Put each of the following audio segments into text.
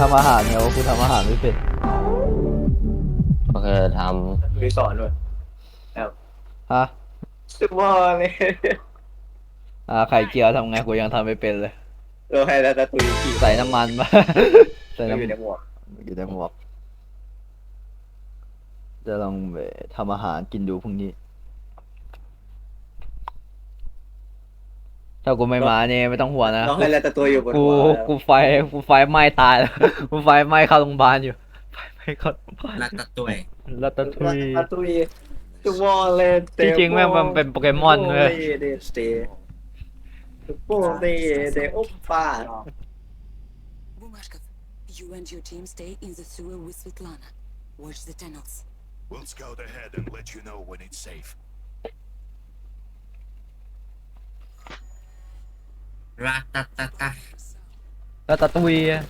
ทำอาหารเนี่ยว่ากูทำอาหารไม่เป็นโอเคทมีสอนด้วยฮะสุดยอดเลยอ่าไข่เจียวทำไงกูยังทำไม่เป็นเลย เราให้แล้วตะตุยขี่ใส่น้ำมันมาใส่อน้ำยู่ในหมวกอยู่ในหมวกจะลองไปทำอาหารกินดูพรุ่งนี้ ถ้ากูไม่มาเนี่ยไม่ต้องห่วงนะเราให้แล้วตะตุยอยู่บนกูหัวแล้วกูไฟกูไฟไหม้ตายแล้วกูไฟไหม้เข้าโรงพยาบาลอยู่ไฟไหม้เข้าโรงพยาบาลรัตตุยแล้วตะทุยตะตุยสุดยอดเลยที่จริงแม่งมันเป็นโปเกมอนเว้ย เดสเตโปเตเดโอปป้า Bumashkov, you and your team stay in the sewer with Svetlana. Watch the tunnels. We'll scout ahead and let you know when it's safe. รัตตตะแล้วตะทุยอะ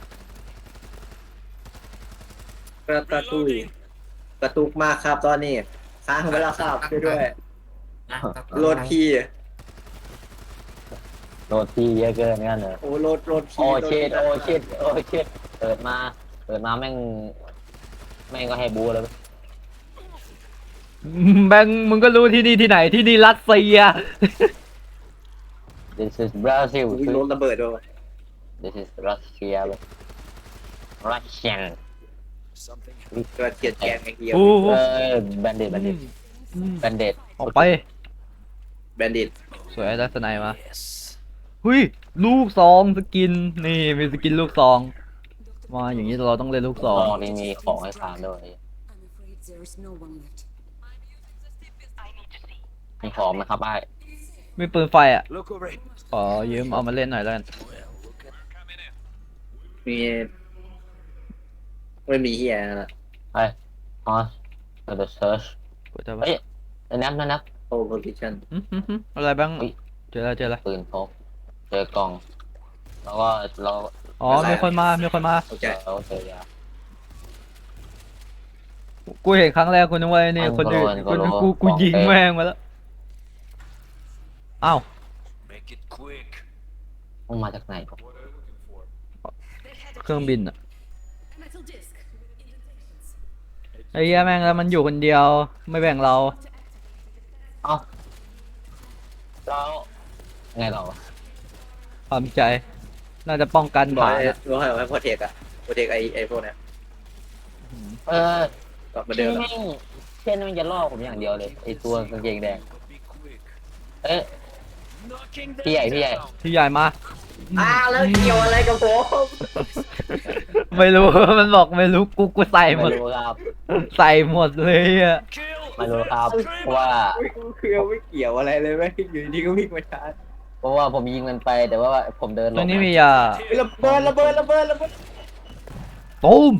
กระตะตุยกระตุกมากครับตอนนี้ค้างไปแล้วครับช่วยด้วยรัตตะโหลดพี่ำโดนที่เยอะเกินงั้นเหรอโอ้โหลดโหลดพี่โอ้ชิดโอ้ชิดโอ้ชิดเปิดมาเปิดมาแม่งแม่งก็ให้บูแล้วแบงค์มึงก็รู้ที่นี่ที่ไหนที่นี่รัสเซีย this is Brazil อุ้ยโหลดระเบิดด้วย this is Russia Russian Something เกิดเกลียดแกงไอ้เหี้ยโอ้เออแบนเดดแบนเดดแบนเดดออกไป แบนดิตสวยลักษณะมาหุยลูกซองสกิน นี่มีสกินลูกซอง มาอย่างนี้เราต้องเล่นลูกซซอองงนี่มีของให้ฟาร์มด้วย I'm afraid there's no one left. มีของไหมครับไอ้ มีปืนไฟอะ Look over it. ขอยืมเอามาเล่นหน่อยแล้วกัน มีไม่มีเหี้ยนะไอ้ฮอสเราจะเซิร์ชเปิดได้ปะเฮ้ย นับนับนับโอ้โพซิชั่นหึหึหึอะไรบ้าง อุ๊ย เจอแล้วเจอแล้วปืนพกเจอกล่อง แล้วก็เราอ๋อ มีคนมา มีคนมา โอเคเราเจอยา กูเห็นครั้งแรกกูนึกว่าไอ้นี่อันคนอื่นก็กูโลนึกก็กูกูของยิงเต็มแม่งมาแล้ว อ้าว Make it quick. ต้องมาจากไหนก่อนเครื่องบินอะไอ้เหี้ยแม่งแล้วมันอยู่คนเดียวไม่แบ่งเรา เอ้าแล้วไงต่อวะความใจ น่าจะป้องกันบอกฐานให้อะบอกให้ไว้โปรเทคอะโปรเทคไอไอพวกเนี้ยเออกลับมาเดิเช่นมแม่งเช่นแม่งจะล่อผมอย่างเดียวเลยไอตัวกางเกงแดง Be quick. เอ๊ะ Knocking พี่ใหญ่พี่ใหญ่ที่ใหญ่มา อ้าวแล้วเกี่ยวอะไรกับผมไม่รู้ มันบอกไม่รู้กูกูใส่หมไม่ด รู้ครับใส่หมดเลยอะ Kill. ไม่รู้ครับเพราะว่าคือไม่เกี่ยวอะไรเลยแม่งอยู่ดีก็วิ่งมาชาร์จเพราะว่าผมยิงมันไปแต่ว่าผมเดินหลตรงบนี้นะมียาเฮ้ยระเบิดระเบิดระเบิดระเบิดตูม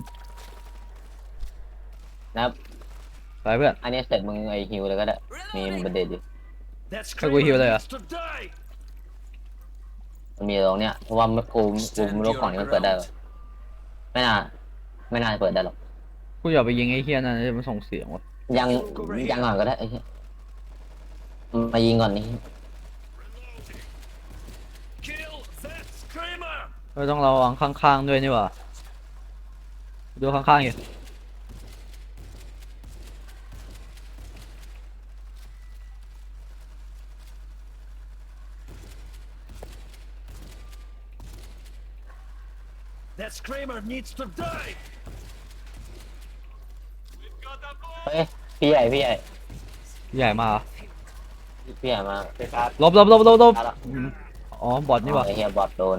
นะครับ ไปเพื่อนอันนี้เสร็จมึงไอฮิวเลยก็ได้มีบันเดดอยู่ ให้กูฮิวเลยเหรอมันมีตรงเนี้ยเพราะว่ากูกูไม่รู้ของนี้มันเปิดได้หรอไม่น่าไม่น่าเปิดได้หรอกกูอย่าไปยิงไอ้เฮียนั่นจะมันส่งเสียงวะยังยังก่อนก็ได้ไอ้เฮียมายิงก่อนนี่เราต้องระวังข้างๆด้วยนี่หว่าดูข้างๆอยู่ needs to die. เฮ้ยพี่ใหญ่พี่ใหญ่ใหญ่มาเหรอพี่ใหญ่มาไปครับลบลบลบลบลบเอาละอืมอ๋อบอทนี่หว่าไอเฮียบอทโดน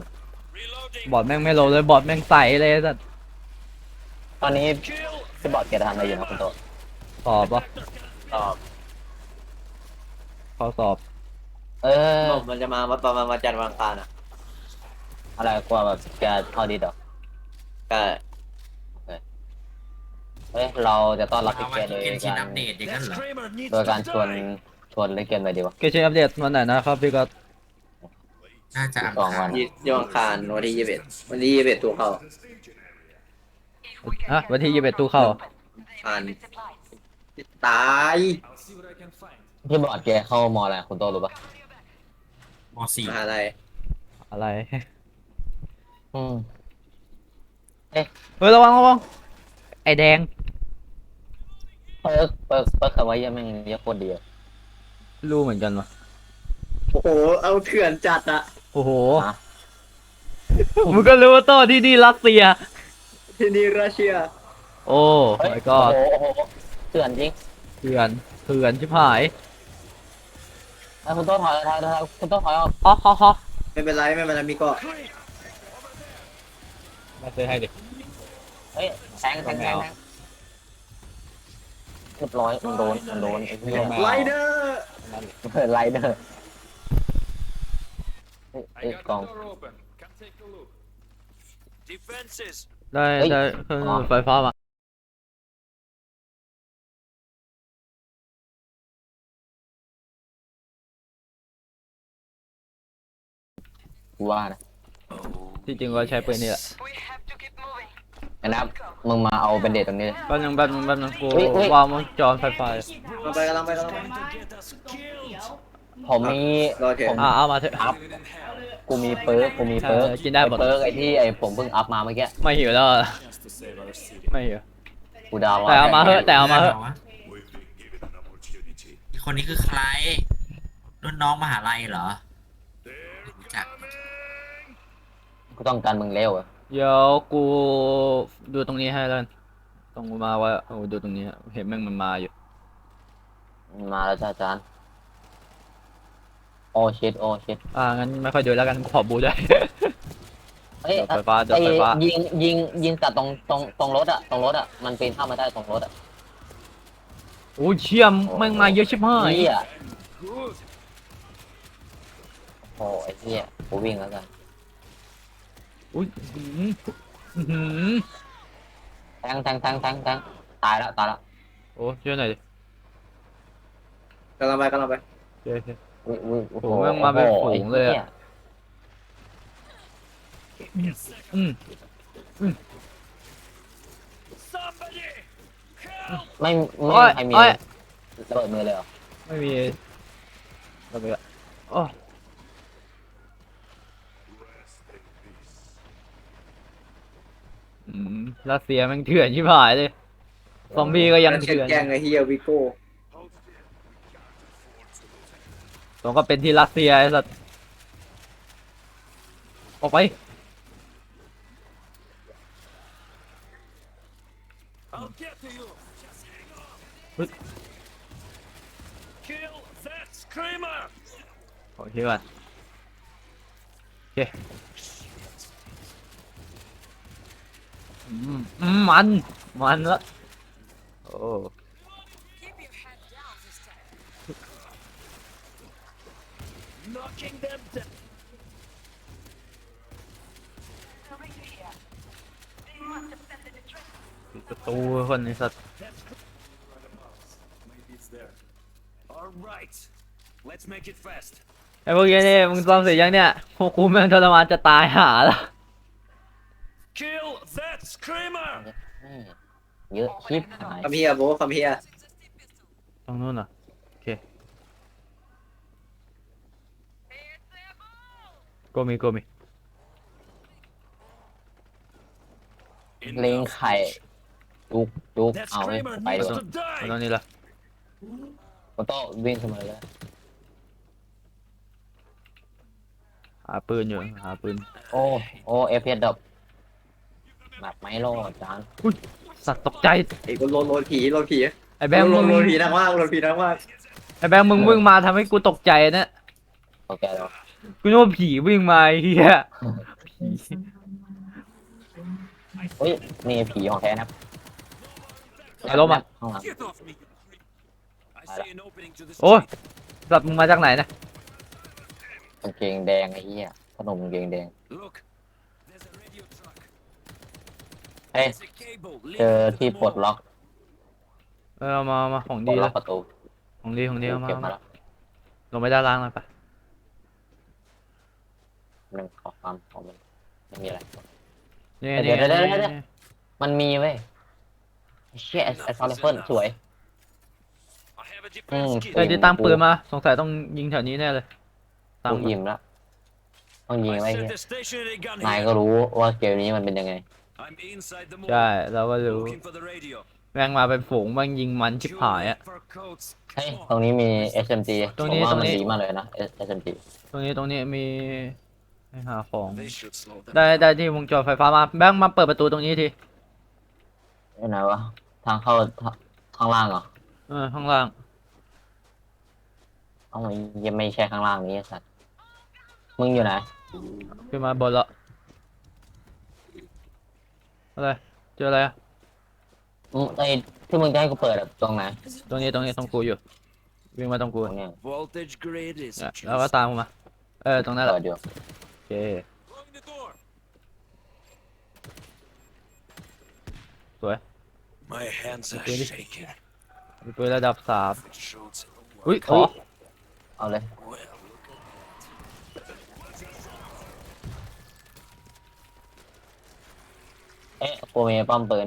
Reloading. บอทแม่งไม่ลงเลยบอทแม่งใสเลยสัตว์ตอนนี้ Kill. พี่บอทแกทำอะไรอยู่นะคุณโตสอบปะตอบข้อสอบเออ มันจะมาประมาณวันจันทร์วันอังคารอะอะไรกลัวแบบแกเข้าดีดอก ก็เฮ้ยเราจะต้อนรับพี่แกโดยเอ็นชินกาอัรปเดตอย่าง That นั้นเหรอ screamer needs โดยการช to วน die. ชวนเล่นเกมเลยดีวะ เกชิอัปเดตวันไหนนะครับพี่ก็น่าจะอังสองวัคารน ยี่ยี่วันอังคารวันที่ยี่สิบเอ็ดวันที่ยี่สิบเอ็ดตัวเข้าฮะวันที่ยี่สิบเอ็ดตู้เข้าอ่านตายพี่บอทแกเข้ามออะไรคุณโตรู้ปะมสี่มหาอะไรอะไร อืม เฮ้ยระวังระวังไอแดง เปิร์กเปิร์กเปิร์กคำว่าเหี้ยังแม่งเหี้ยอะโคตรดีอะรู้เหมือนกันวะโอ้โห เอาเถื่อนจัดอะโอ้โหฮะมึงก็รู้ว่าโต้ที่นี่รัสเซีย ที่นี่รัสเซียโอ้เฮ้ย my god โอ้โหโอ้โหเถื่อนจริงเถื่อนเถื่อนชิบหายถ้าคุณโต้ถอยถอยถอยคุณโต้ถอยออกอ๋อฮอฮอไม่เป็นไรไม่เป็นไรมีเก็ มาซื้อให้ดิเฮ้ยแทงแทงแทงแทงเรียบร้อยมันโดนมันโดนไอ้เหี้ยไลเดอร์เปิดไลเดอร์เฮ้ย I เฮ้ย got กล่อง the door open. Come take a look. Defenses. ได้เฮ้ยได้เครื่องอ๋อ ไฟฟ้ามากูว่านะ ที่จริงก็ใช้ปืนนี่แหละไอ้นับมึงมาเอาเป็นเดตตรงนี้เลย แป๊บนึงแป๊บนึงแป๊บนึงกูเฮ้ยเฮ้ย วางวงจรไฟฟ้าอยู่กำลังไปกำลังไปกำลังไป To get us killed. ผมมีโอเค ผมอะเอามาเถอะ อัพกูมีเปิร์กกูมีเปิร์กเออกินได้หมดอ้เปิร์กไอ้ที่ไอ้ผมเพิ่งอัพมาเมื่อกี้ไม่หิวแล้วอะไม่หิว กูดาวแต่เอามาเถอะแต่เอามาเถอะอีกคนนี้คือใครรุ่นน้องมหาลัยเหรอไม่รู้จัก กูต้องการมึงเร็วอะเดี๋ยวกูดูตรงนี้ให้แล้วกันตรงมาว่าโอ้ดูตรงนี้เห็นแม่งมันมาอยู่ มาแล้วจ้าอาจารย์ โอชิดโอชิดอ่างั้นไม่ค่อยดูแล้วกันขอบูด้วยเอ้ยเดี๋ยวไฟฟ้าเดี๋ยวไอ้ไฟฟ้ายิงยิงยิงจากตรงตรงตรงรถอะตรงรถอะมันปีนเข้ามาได้ตรงรถอะโอ้ยเชี่ยมแม่งมาเยอะชิบหายเหี้ย Good. โอ้ไอ้เหี้ยกูวิ่งแล้วกัน อุ้ยอื้อหืออื้อหือแทงแทงแทงแทงแทงตายแล้วตายแล้วโอ้ช่วยหน่อยดิกำลังไปกำลังไปเจ๊เจ๊อุ้ยอุ้ยโอ้โหโอ้โหแม่งมาเป็นโอ้โหฝูงเลยอะ ไหี้อืม Somebody. Help. ไม่โอ้ไม่ยใครมีโอ้ย ระเบิดมือเลยเหรอไม่มีระเบิดโอ้ อืมรัสเซียแม่งเถื่อนชิบหายเลย ซอมบี้ก็ยังเถื่อน แกล้งไอ้เฮียวิโก้สมก็เป็นที่รัสเซียไอ้สัตว์ออกไป I'll get to you. Just hang on. What? Kill that screamer. ขอคิดก่อนโอเค อืมอืมมัน มันละโอ้ Keep your head down this time. Knocking them down. ปิดประตูคนไอ้สัตว์ That's maybe it's there. All right. Let's make it fast. ไอ้พวกนี้นี่มึงซ้อมเสร็จยังเนี่ยพวกกูแม่งทรมานจะตายหาละ Kill that screamer. เยอะชิบหายคำเฮียโบคำเฮียตรงนู้นเหรอโอเคโกมีโกมี เลงไข่จุกจุก That เอาเลย screamer ไปดี needs กว่า to ตรง die. นี้ละมันต้องวิ่งขึ้นมาเลยหาปืนอยู่หาปืนโอ้โอ้เอฟเอสดับ แบบไม่รอดจานสัตว์ตกใจไอ้คนโลนโลนผีโลนผีไอ้แบงค์โลมึนงโลนผีนักมากโลนผีนักมากไอ้แบงค์มึงวิ่งมาทำให้กูตกใจนะโอเคแล้วกูนึกว่าผีวิ่งมาไอ้เฮียผีเฮ้ยนี่ผีของแท้นะครับไอ้ลมอะข้างหลัง Get off me. I see an opening to the โอ้ย street. สัตว์มึงมาจากไหนนะกางเกงแดงไอ้เหี้ยขนมกางเกงแดง Look. There's a radio truck. เฮ้ย It's a cable เจอ leading to ที่ the ปลด mall. ล็อกเออเอามาเอามาของปลดีดล็แล้อกวประตูของดีของดีเอามาเก็บเอามามาแล้วลงไปด้านล่างเลยปะหนึ่งขอความของมันไม่มีอะไร นี่เดี๋นี่ยวเดี๋ยวเดี๋ยว นี่เดี๋ยวมันมีเว้ยเชี่ยไอ้ไอ้ซอลเลเฟิลสวย I have a อืม defense kit. เอ้ยที่ตั้งปืนมาสงสัยต้องยิงแถวนี้แน่เลยตั้งกูอิ่มแล้วต้องยิง I ไว้ set เฮีย the stationary gun นาย here. ก็รู้ว่าเกมนี้มันเป็นยังไง I'm inside the ใช่ mall. เราก็รู้ Looking for the radio. แม่งมาเป็นฝูงแม่งยิงมันชิบหายอะ Two fur coats. เฮ้ย Come ตรง on. นี้มี SMG ตรงนี้ผมว่าตรงมันนี้ ดีมากเลยนะ SMG ตรงนี้ตรงนี้มีให้หาของ They should slow them ได้ down. ได้ที่วงจรไฟฟ้ามาแบงค์มาเปิดประตูตรงนี้ทีอยู่ไหนวะ ทางเข้าทางข้างล่างเหรอเออข้างล่าง เอ้ายังไม่ใช่ข้างล่างนี้ไอ้สัตว์มึงอยู่ไหน ขึ้นมาบนละ อะไรเจออะไรอะมึงไอ้ที่มึงจะให้กูเปิดอะตรงไหนตรงนี้ตรงนี้ตรงกูอยู่วิ่งมาตรงกูตรงเนี้ย Voltage grid is เนี่ย just แล้วก็ตามกูมาเออตรงนั้นแหละเปิดอยู่โอเค Closing the door. สวย My hands are Really? shaking. มีปืนระดับสาม If it shoots, it'll อุ้ย work. ขอ เอาเลย Well, เอ๊ะกูมีป้อมปืน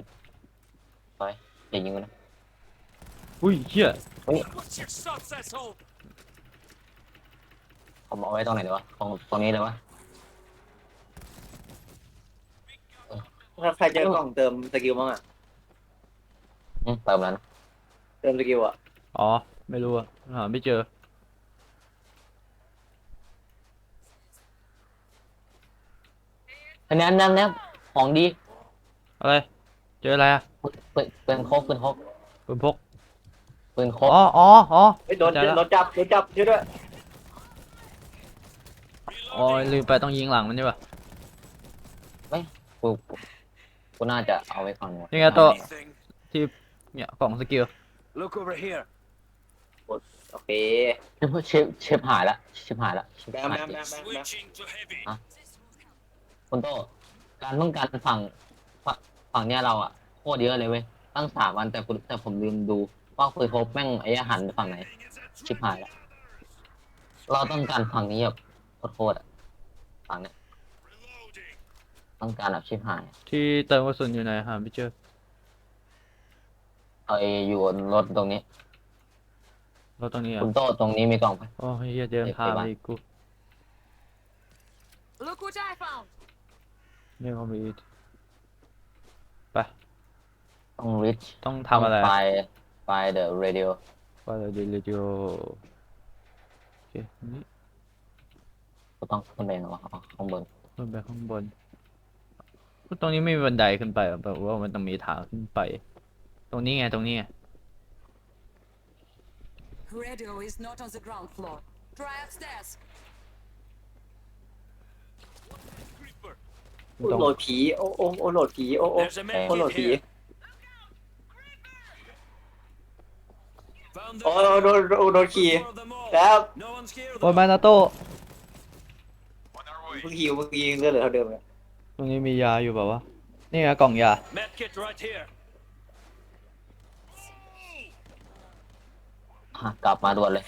ไปอย่ายิงกูนะอุ้ยเชี่ย what's your shots, asshole? ผมเอาไว้ตรงไหนดีวะตรงตรงนี้เลยวะถ้าใครเจอกล่องเติมสกิลบ้างอะ อืมเติมแล้วนะเติมสกิลอะ อ๋อ ไม่รู้อะหาไม่เจอ อันนี้อันนั้นเนี่ยของดี อะไร เจออะไรอะปืนปืนโคกปืนโคกปืนพก ปืนโคอ๋กออ๋ออ๋อเฮ้ยโดนเข้าใจละโดนจับโดนจับช่วยด้วยอ๋อลืมไปต้องยิงหลังมันนี่ป่ะกูกูกูน่าจะเอาไว้ก่อนหมดยังไงตัว Anything? ที่เนี่ยกล่องสกิล Look over here. โอเคเชฟเชฟหายละเชฟหายละเชฟแบมหายแบมจริแบงมแบมแบม Switching to heavy. คุณโตการป้องกันฝั่งฝั่ง ฝั่งเนี้ยเราอะโคตรเยอะเลยเว้ยตั้งสามวันแต่คุณแต่ผมลืมดูว่าปืนโคกแม่งไอ้หันไปฝั่งไหน ชิบหายละเราต้องการฝั่งนี้แบบโคตรๆอะฝั่งเนี้ย Reloading. ต้องการแบบชิบหายที่เติมกระสุนอยู่ไหนหาไม่เจอเอาเออยู่บนรถตรงนี้เราตรงนี้อะคุณโตตรงนี้มีกล่องปะ โอ้ยเหี้ยเดินทางเก็บไปไปบ้านอีกกู Look what I found. ไม่คอมพิวไป ต้องริชต้องทำอะไรไฟไฟเดอะเรดิโอว่าเราดีเลยดีโอโอเคนี่ก็ต้องขึ้นไปเหรออ๋อข้างบนขึ้นไปข้างบน ตรงนี้ไม่มีบันไดขึ้นไปหรอแบบว่ามันต้องมีทางขึ้นไป ตรงนี้ไงตรงนี้ไง Radio is not on the ground floor. Try upstairs. Creeper. ไม่ต้องโหลดผี โอ้โอ้โอ้โหลดผี โอ้โอ้ There's a โอ้โหลด med ผี kit here. โอ้ the โดนโดนโดนขี่ floor of the mall. แล้ว No one's here. โอ้ยมานาโต้เพิ่งฮิวเมื่อกี้ยังเลือดเหลือเท่าเดิมเลยตรงนี้มียาอยู่แบบว่าวะนี่ไงกล่องยา Med kit right here. ฮะกลับมาด่วนเลย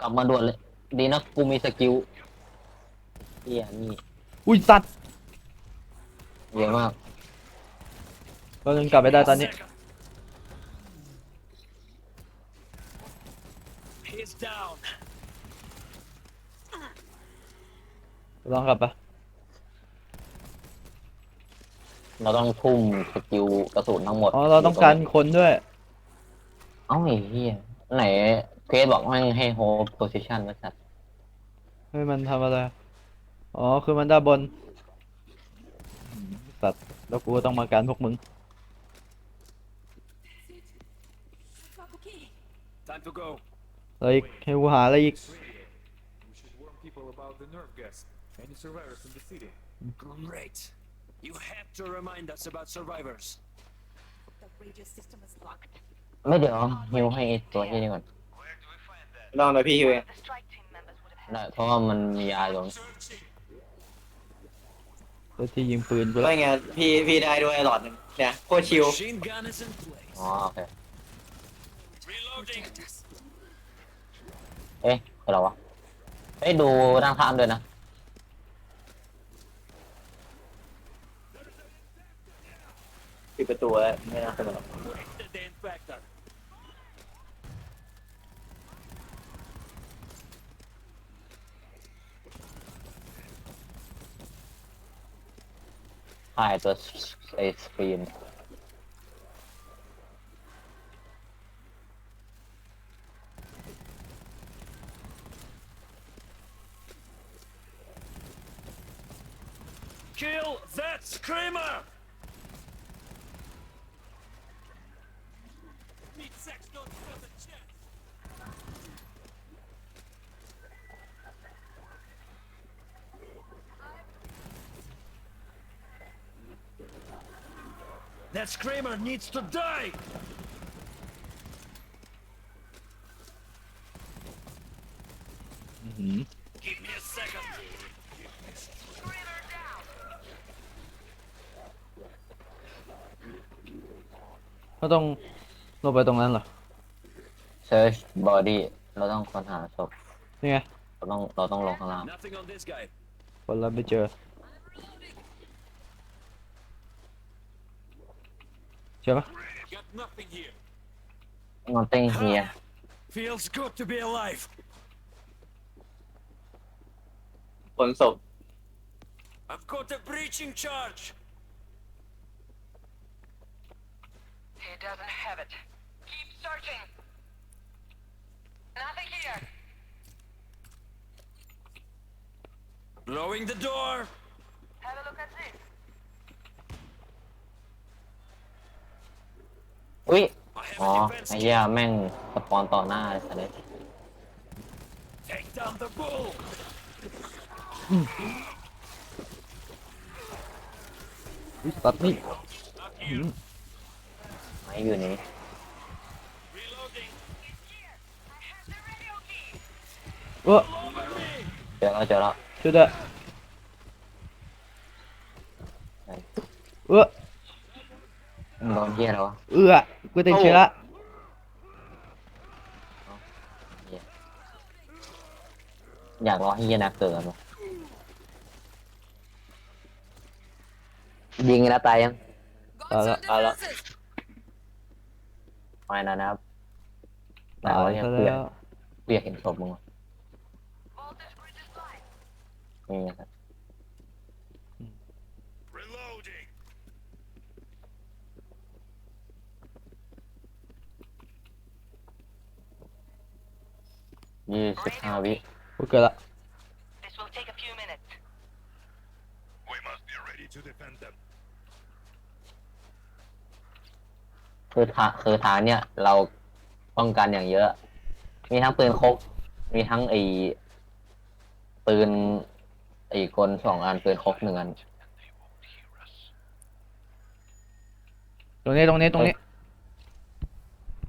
กลับมาด่วนเลย ดีนะกูมีสกิลเฮียนี่อุ้ยสัตว์เยอะมาก เรายังกลับไปได้ตอนนี้ Second. He's down. ลองกลับปะเราต้องทุ่มสกิลกระสุนทั้งหมดอ๋อ เราต้องการคนด้วย เอ้าไอ้เหี้ยไหนเกรดบอกให้ให้โฮปโพซิชันไว้สัตว์เฮ้ย มันทำอะไร อ๋อ คือมันด้านบนอืมสัตว์ แล้วกูก็ต้องมาการพวกมึง Time to go. อะไรอีกให้กูหาอะไรอีก We should warn people about the nerve gas. Any survivors in the city? Great. You have to remind us about survivors. The radio system is locked. ไม่เดี๋ยวฮิวให้ไอ้ตัวที่นี่ก่อนลองหน่อยพี่ฮิวเองได้เพราะว่ามันมียาอยู่ตัวที่ยิงปืนกูละไม่ไงพี่พี่ได้ด้วยหลอดหนึ่งเนี่ยโคตรชิว Machine gun is in place. อ๋อโอเค Reloading. Protect us. เอ๊ะอะไรวะเอ้ยดูด้านข้างด้วยนะ ปิดประตูแล้วไม่น่าสนุก The infector. เถ่ายตัวไอสกรีน Kill that screamer! Meet sex don't stand a chance. That screamer needs to die! อื้อหือ Give me a second. ก็ต้องลงไปตรงนั้นเหรอเซิร์ชบอดี้เราต้องค้นหาศพนี่ไง เราต้องเราต้องลงข้างล่าง Nothing on this guy. คนเราไปเจอ เจอปะ Got nothing here. นอนเต้งเฮีย Feels good to be alive. ผลศพ I've got a breaching charge. He doesn't have it. Keep searching. Nothing here. Blowing the door. Have a look at this. อุ้ย I have อ๋อ a ไอ้ defense. เหี้ยแม่งสปอนต่อหน้าเลยสัตว์เลย Take down the bull. อุ๊ยตัดนี่ Not here. ไม่อยู่นี่ Reloading. เออ Over me. เจอแล้วเจอแล้วช่วยด้วยเออมึงโดนเหี้ยแล้ววะ เออ กูติดเชื้อเหี้ยอยากรอให้เหี้ยนักเกิดวะยิงแล้วตายยัง Got Uh, some uh, defenses. ไม่นะนะครับแต่ตายว่าเนี่ยซะเปียแล้กวเปียกเห็นศพมึงวะ Voltage grid is live. นี่ไงครับ ยี่สิบห้าวิกูเกิดละ This will take a few minutes. We must be ready to defend them. คือทางคือทางเนี่ย เราป้องกันอย่างเยอะ มีทั้งปืนคก มีทั้งไอปืนไอกลสองอันปืนคกหนึ่งอัน ตรงนี้ตรงนี้ตรงนี้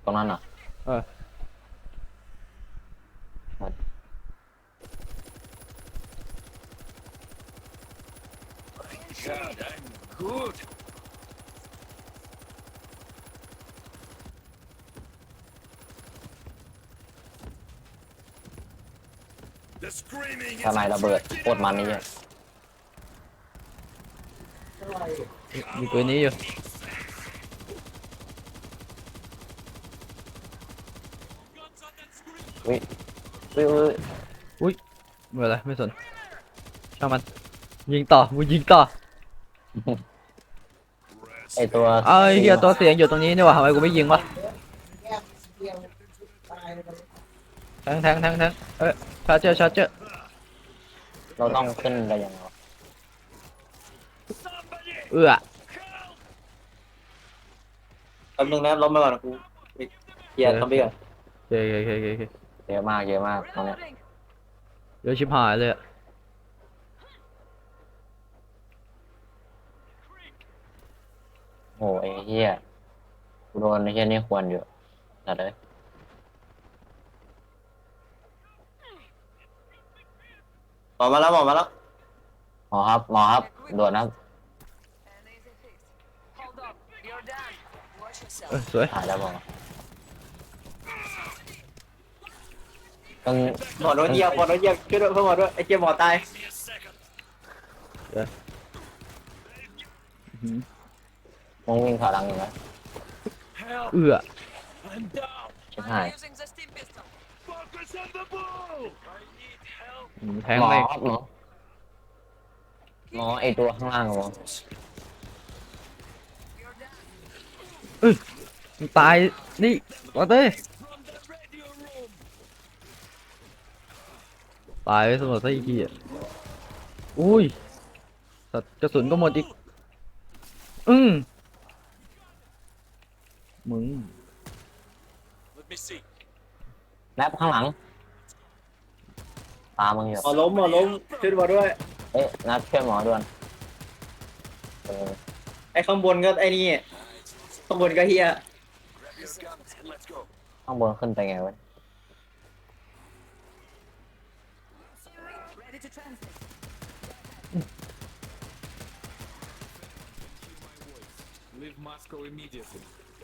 ตรงนั้นอะ เออ God, I'm good. The screaming ทนายระเบิดโคตรมันนี่เนี่ยมีปืนนี้อยู่วิวิวิไม่เป็นไรไม่สนช่างมัน ยิงต่อมึงยิงต่อ ไอตัวเอ้ยเฮียตัวเสียงอยู่ตรงนี้นี่หว่าทำไมกูไม่ยิงวะแทงแทงแทงแทงเอ้ยชาร์เจอร์ชาร์เจอร์เราต้องขึ้นกันยังไงวะเอื้อแป๊บนึงนะล้มไปก่อนนะกูไปเคลียร์ซอมบี้ก่อนโอเคโอเคโอเคโอเคเยอะมากเยอะมากตรงเนี้ย Reloading. เดี๋ยวชิบหายเลยอะ โอ้ไอ้เหี้ยกูโดนไอ้เหี้ยนี่ควรอยู่แต่เลยหมอมาแล้วหมอมาแล้วหมอครับหมอครับด่วนครับ An easy fix. Hold up. You're done. Watch เออ yourself. สวย หายแล้วบอกต้องหมอโดนเหยียบหมอโดนเหยียบช่วยด้วยเพื่อนหมอด้วยไอ้เจี๊ยหมอตาย me a second. มองวิ่งถอยหลังอยู่นะ Help! เอื้อ I'm down. ชิบหาย I'm using the steam pistol. Focus on the bull. I need help. อืมแทงหมอเลยครับหมอหมอไอตัวข้างล่างอะหมอมึงตาย นี่วะเต้ตายไปสมดซะอีกทีอะอุ้ยสัตว์กระสุนก็หมดอีก อืม มึง Let me see. แนบข้างหลัง ตามมึงอยู่ หมอล้มหมอล้มช่วยมาด้วย เอ๊ะนัดช่วยหมอด่วนเออไอ้ข้างบนก็ไอ้นี่ข้างบนก็เฮีย Grab your guns and let's go. ข้างบนขึ้นไปไงวะ Ready to translate.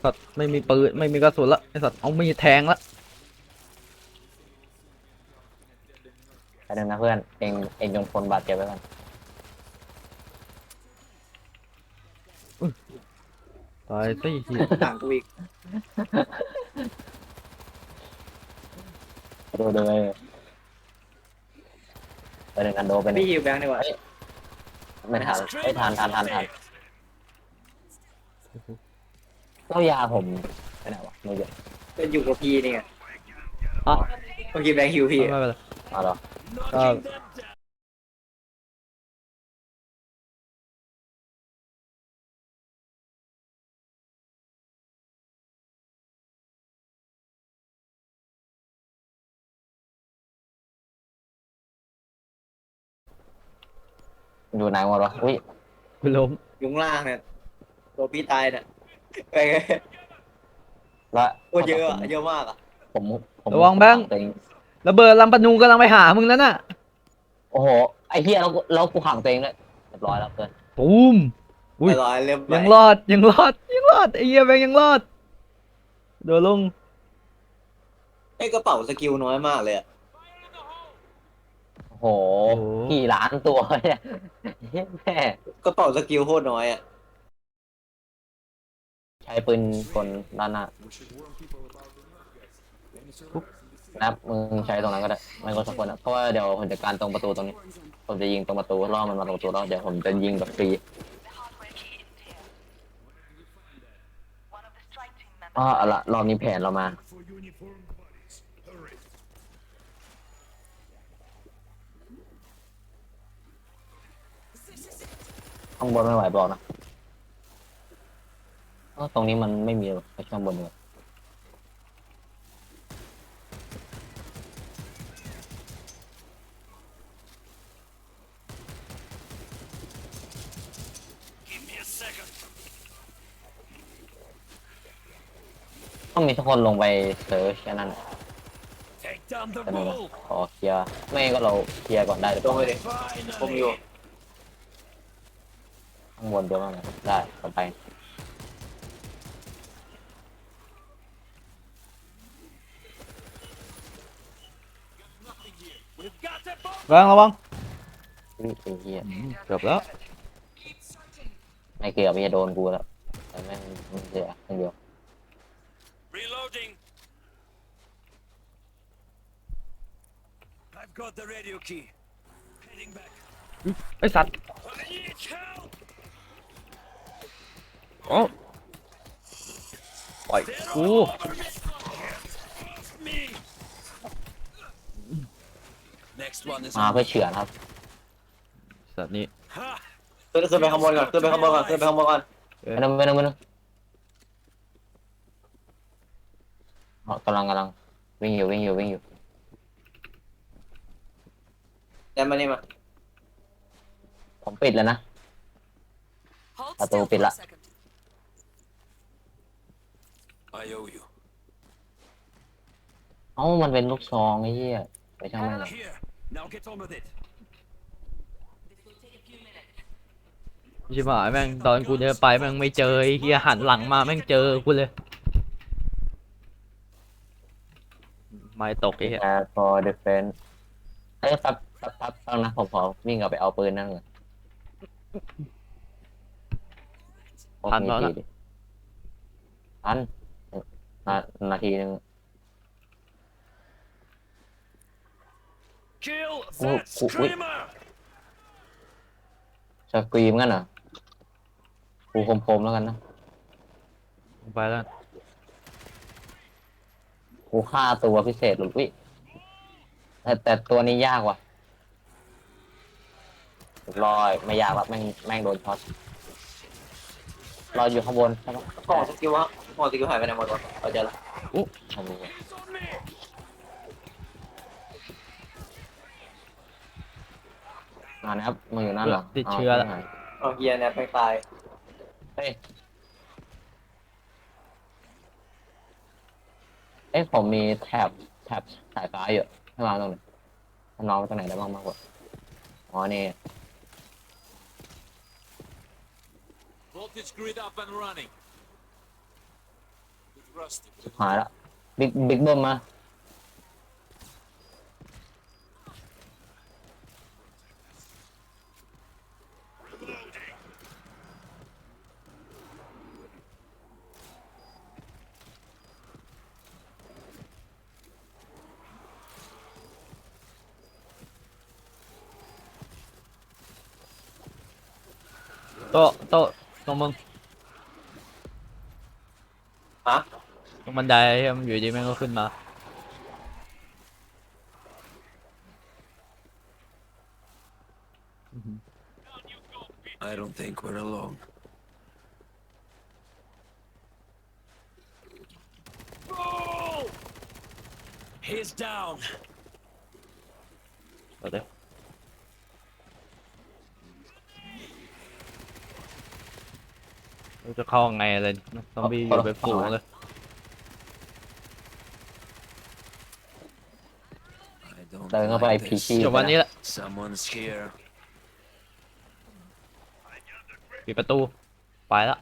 Leave Moscow immediately. สัตว์ไม่มีปืนไม่มีกระสุนละไอสัตว์เอามีดแทงละไปเดินนะเพื่อน เองเองยงพลบาดเจ็บไว้ก่อนตายซะอีกทีต่างกูอีกดูดูเลยไปเดินกันโดไปพี่นี่ฮิวแบงค์ดีกว่าไม่ทันไม่ทันทันทันทัน เล่ายาผมไปไหนวะไม่เยอะเป็นอยู่กับพี่นี่ไงอะเมื่อกี้แบงค์ฮิวพี่ไม่เป็นไรมาหรอก็อยู่ไหนหมดวะอุ้ยกูล้มอยู่ข้างล่างเนี่ยตัวพี่ตายเนี่ย ไปแล้วโคตรเยอะอะเยอะมากอะผมผมระวังแบงค์ ตัวเองระเบิดลำปะนูกำลังไปหามึงแล้วน่ะโอ้โหไอ้เหี้ยแล้วกูแล้วกูขังตัวเองด้วยเรียบร้อยแล้วเพื่อนตูม อุ้ย ไปรอยเริ่มไปยังรอดยังรอดยังรอดไอ้เหี้ยแบงค์ยังรอดโดนลงไอ้กระเป๋าสกิลน้อยมากเลยอะโอ้โหกี่ล้านตัวเนี่ยเหี้ยแม่กระเป๋าสกิลโคตรน้อยอะ ใช้ปืนกลด้านหน้า We should warn people about the nerve gas. Any survivors in the city? นับมึงใช้ตรงนั้นก็ได้ไม่ก็สักคนนะเพราะว่าเดี๋ยวผมจัดการตรงประตูตรงนี้ Warn zone. ผมจะยิงตรงประตูล่อมันมาตรงประตูแล้วเดี๋ยวผมจะยิงแบบฟรี The hardware key isn't here. One of the strike team members. อ๋อเอาละรอบนี้แผนเรามา For uniformed bodies. Hurry. ข้างบนไม่ไหวบอกนะ เอ้าตรงนี้มันไม่มีหรอกไปข้างบนเลย Give me a second. ต้องมีทุกคนลงไปเซิร์ชแค่นั้น Take down the กันนะ wall. ขอเคลียร์ไม่งั้นก็เราเคลียร์ก่อนได้หรือลเปงล่าไปดิผมอยู่ข้างบนเยอะมากเลยได้ต่อไป a bomb. แบงค์ระวังอุ๊ยไอ้เหี้ยอืมเกือบแล้วไม่เกือบจะโดนกูแล้วแต่แม่งมันเสียคนเดียว Reloading. I've got the radio key. Heading back. ไอสัตว์ I need help. โอ้ปล่อยกู Me. Next one is มาเพื่อเฉือนครับสัตว์นี้ Ha! ขึ้นขึ้นไปข้างบนก่อนขึ้นไปข้างบนก่อนขึ้นไปข้างบนก่อนไม่ต้องไม่ต้องไม่ต้องอ๋อกำลังกำลังวิ่งอยู่วิ่งอยู่วิ่งอยู่แดนมานี่มาผมปิดแล้วนะ Hold At still all, for a Pila. second. I owe you. เอ้ามันเป็นลูกซองไอ้เหี้ยไปช่างมันเลย Here. Now get on with it. This will take a few minutes. ชิบหายแม่งตอนกูเดินไปแม่งไม่เจอไอ้เฮียหันหลังมาแม่งเจอกูเลย ไม่ตกไอ้เฮียแต่ for defense เอ้ยแป๊บแป๊บแป๊บแป๊บนะผมขอวิ่งกลับไปเอาปืนนั่นก่อนโอ้ทันมีแล้วทีนะดิทันนานาทีหนึง Kill Oh, that oh, wait. screamer. จะกรีมกันเหรอกูคมๆแล้วกันนะไปแล้วกูฆ่าตัวพิเศษหลุดวิแต่แต่ตัวนี้ยากว่ะเรียบร้อยไม่ยากแล้วแม่งแม่งโดนช็อตรออยู่ข้างบนใช่ปะกล่องสกิลวะกล่องสกิลหายไปไหนหมดวะเอาเจอละทำดูก่อ นอ่านะครับมึงอยู่นั่นเหรอติดเชื้อแล้วาเอาเฮียเนี่ยไปตายเฮ้ยเอ้ยผมมีแท็บแท็บสายฟ้าอยู่ให้วางตรงไหนถ้าน้องไว้ตรงไหนได้บ้างมากกว่าอ๋อนี่ Voltage grid up and running. Bit rusty, but it'll หายละบิ๊กบิ๊กเบิ้มมา โต๊ะโต๊ะตรงมึงฮะตรงบันไดเหี้ยมันอยู่ดีแม่งก็ขึ้นมา I don't think we're alone. Roll! He's down. เดี๋ยวเดี๋ย วเราจะเข้าไงอะไรซอมบี้อยู่เป็นฝูงเลย I don't เดินเข้าไป like พี this. ชีจบวันนี้แหละ Someone's here. ปิดประตู ไปละ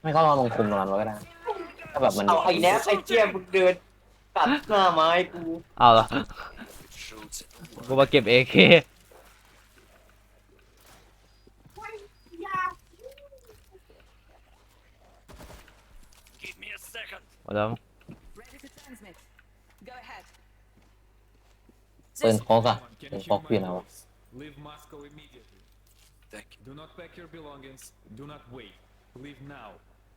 ไม่ก็รอตรงคุมตรงนั้นไว้ก็ได้ ถ้าแบบมัน เอาไอ้แนบไอ้เจี๊ยมึงเดินกัดหน้าไม้กู เอาละ Shoots. กูมาเก็บเอเค Give me a second. หมดแล้ว Ready to transmit. Go ahead. ปืนโคกอะ Someone, can ปืน you โคก hear อยู่ my นะวะ voice? Leave Moscow immediately. Thank you. Do not pack your belongings. Do not wait. Leave now.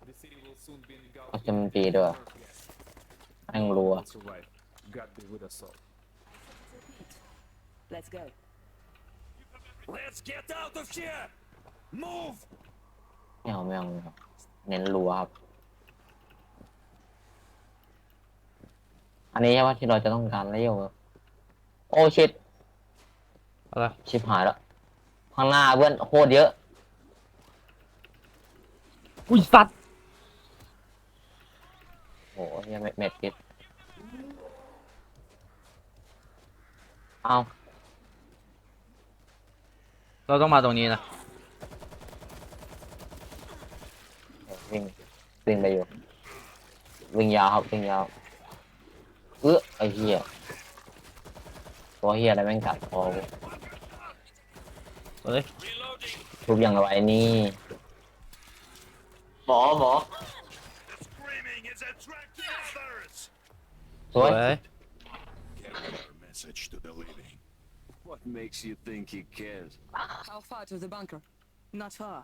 The city will soon be engulfed. เอาจะมันปีด้วย in nerve gas. แม่งรัว We'll survive. God be with us all. Let's go. Let's get out of here. Move. ไม่เอาไม่เอาไม่เอาเน้นรัวครับ นนี้ใช่ว่าที่เราจะต้องการแล้วโยโอ้ชิดอะไรชิบหายแล้วข้างหน้าเพื่อนโคตรเยอะ อุ้ยสัตว์โอ้โหเหี้ยังเม็ดพิษเอาเราต้องมาตรงนี้นะวิ่งวิ่งไปอยู่วิ่งยาวครับวิ่งยาว เอื้อไอ้เหี้ยตัวเหี้ยอะไรแม่งกัดคอกูเฮ้ย Reloading. ทุบอย่างไรนี่ หมอหมอ Screaming is attracting others. สวยเฮ้ย Get our message to the living. What makes you think he cares? How far to the bunker? Not far.